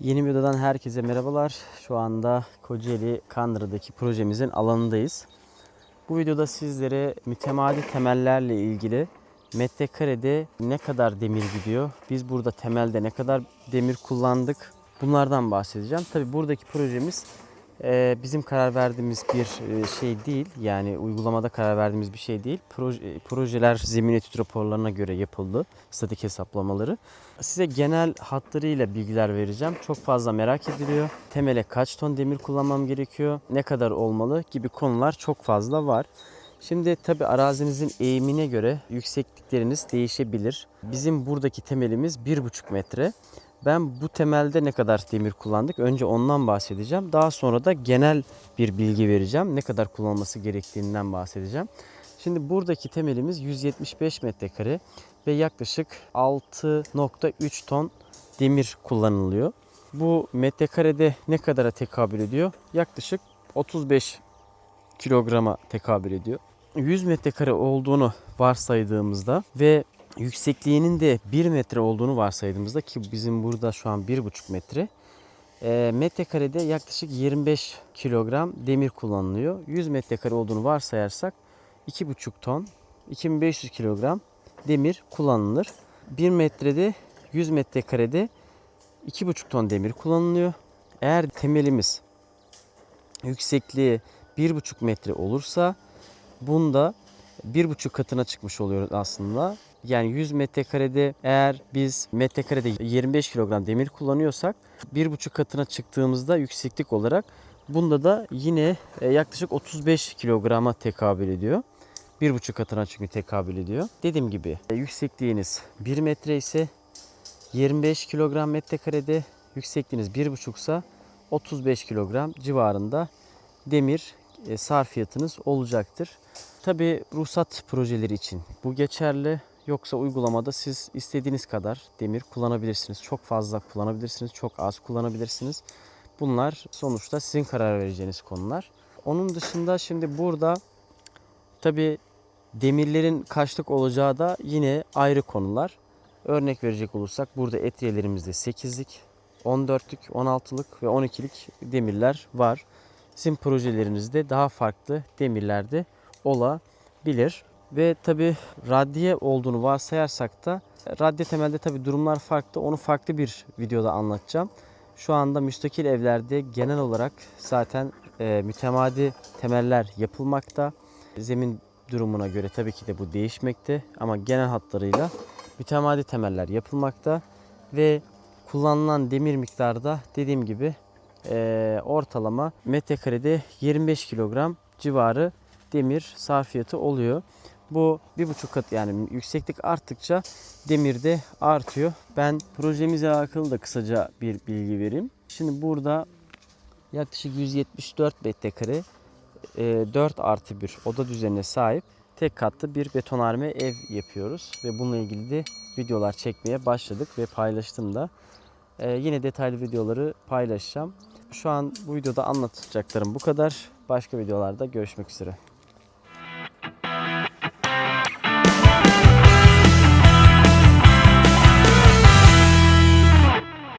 Yeni bir odadan herkese merhabalar. Şu anda Kocaeli Kandıra'daki projemizin alanındayız. Bu videoda sizlere mütemadi temellerle ilgili metrekarede ne kadar demir gidiyor, biz burada temelde ne kadar demir kullandık bunlardan bahsedeceğim. Tabi buradaki projemiz bizim karar verdiğimiz bir e, şey değil. Yani uygulamada karar verdiğimiz bir şey değil. Proje, projeler zemin etüt raporlarına göre yapıldı. Statik hesaplamaları. Size genel hatlarıyla bilgiler vereceğim. Çok fazla merak ediliyor. Temele kaç ton demir kullanmam gerekiyor? Ne kadar olmalı? Gibi konular çok fazla var. Şimdi tabi arazinizin eğimine göre yükseklikleriniz değişebilir. Bizim buradaki temelimiz 1,5 metre. Ben bu temelde ne kadar demir kullandık? Önce ondan bahsedeceğim. Daha sonra da genel bir bilgi vereceğim. Ne kadar kullanılması gerektiğinden bahsedeceğim. Şimdi buradaki temelimiz 175 metrekare ve yaklaşık 6.3 ton demir kullanılıyor. Bu metrekarede ne kadara tekabül ediyor? Yaklaşık 35 kilograma tekabül ediyor. 100 metrekare olduğunu varsaydığımızda ve yüksekliğinin de 1 metre olduğunu varsaydığımızda ki bizim burada şu an 1,5 metre. E, metrekarede yaklaşık 25 kilogram demir kullanılıyor. 100 metrekare olduğunu varsayarsak 2,5 ton 2500 kilogram demir kullanılır. 1 metrede 100 metrekarede 2,5 ton demir kullanılıyor. Eğer temelimiz yüksekliği 1,5 metre olursa bunda 1,5 katına çıkmış oluyoruz aslında. Yani 100 metrekarede eğer biz metrekarede 25 kilogram demir kullanıyorsak 1,5 katına çıktığımızda yükseklik olarak bunda da yine e, yaklaşık 35 kilograma tekabül ediyor. 1,5 katına çünkü tekabül ediyor. Dediğim gibi e, yüksekliğiniz 1 metre ise 25 kilogram metrekarede yüksekliğiniz 1,5 ise 35 kilogram civarında demir e, sarfiyatınız olacaktır. Tabi ruhsat projeleri için bu geçerli. Yoksa uygulamada siz istediğiniz kadar demir kullanabilirsiniz. Çok fazla kullanabilirsiniz, çok az kullanabilirsiniz. Bunlar sonuçta sizin karar vereceğiniz konular. Onun dışında şimdi burada tabi demirlerin kaçlık olacağı da yine ayrı konular. Örnek verecek olursak burada etriyelerimizde 8'lik, 14'lük, 16'lık ve 12'lik demirler var. Sizin projelerinizde daha farklı demirlerde olabilir. Ve tabi raddiye olduğunu varsayarsak da raddiye temelde tabi durumlar farklı. Onu farklı bir videoda anlatacağım. Şu anda müstakil evlerde genel olarak zaten e, mütemadi temeller yapılmakta. Zemin durumuna göre tabii ki de bu değişmekte ama genel hatlarıyla mütemadi temeller yapılmakta ve kullanılan demir miktarı da dediğim gibi e, ortalama metrekarede 25 kilogram civarı demir sarfiyatı oluyor. Bu bir buçuk kat yani yükseklik arttıkça demir de artıyor. Ben projemizle alakalı da kısaca bir bilgi vereyim. Şimdi burada yaklaşık 174 metrekare 4 artı 1 oda düzenine sahip tek katlı bir betonarme ev yapıyoruz. Ve bununla ilgili de videolar çekmeye başladık ve paylaştım da. Ee, yine detaylı videoları paylaşacağım. Şu an bu videoda anlatacaklarım bu kadar. Başka videolarda görüşmek üzere.